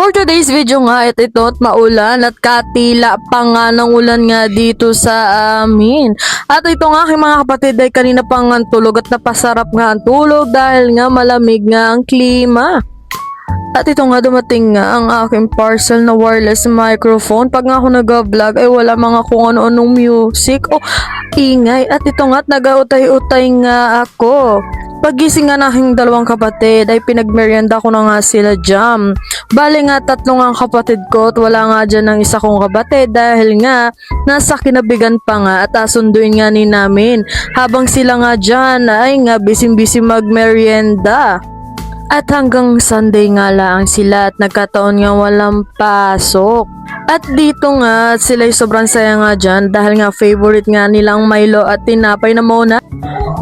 For today's video nga, ito, ito at maulan at katila pa nga ng ulan nga dito sa amin. At ito nga aking mga kapatid ay kanina pa nga ang tulog at napasarap nga ang tulog dahil nga malamig nga ang klima. At ito nga dumating nga ang aking parcel na wireless microphone. Pag nga ako nag-vlog ay wala mga kung ano-anong music o ingay. At ito nga at nag-utay-utay nga ako. Pagising nga ng dalawang kapatid ay pinagmerienda ko na nga sila jam. Bali nga tatlo nga ang kapatid ko at wala nga dyan ng isa kong kapatid dahil nga nasa kinabigan pa nga at asunduin nga ni namin. Habang sila nga dyan ay nga bising-bising magmerienda. At hanggang Sunday nga lang sila at nagkataon nga walang pasok. At dito nga sila sobrang saya nga dyan dahil nga favorite nga nilang Milo at tinapay na muna.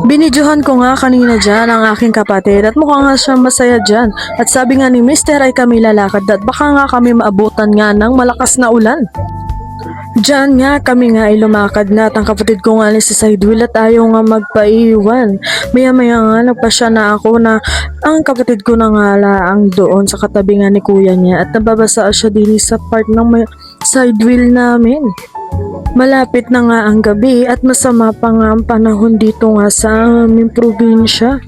Binidyohan ko nga kanina dyan ang aking kapatid at mukhang nga siya masaya dyan. At sabi nga ni Mister ay kami lalakad at baka nga kami maabutan nga ng malakas na ulan. Diyan nga kami nga ay lumakad na at ang kapatid ko nga ni si Sidewheel at ayaw nga magpaiwan. Maya maya nga nagpasya na ako na ang kapatid ko na nga laang doon sa katabi nga ni kuya niya at nababasa siya din sa part ng wheel namin. Malapit na nga ang gabi at masama pa nga ang panahon dito nga sa aming probinsya.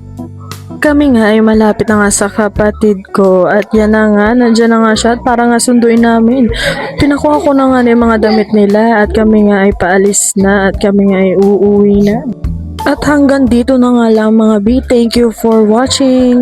Kami nga ay malapit na nga sa kapatid ko at yan na nga, nandyan na nga siya at para nga sunduin namin. Pinakuha ko na nga na yung mga damit nila at kami nga ay paalis na at kami nga ay uuwi na. At hanggang dito na nga lang mga B. Thank you for watching.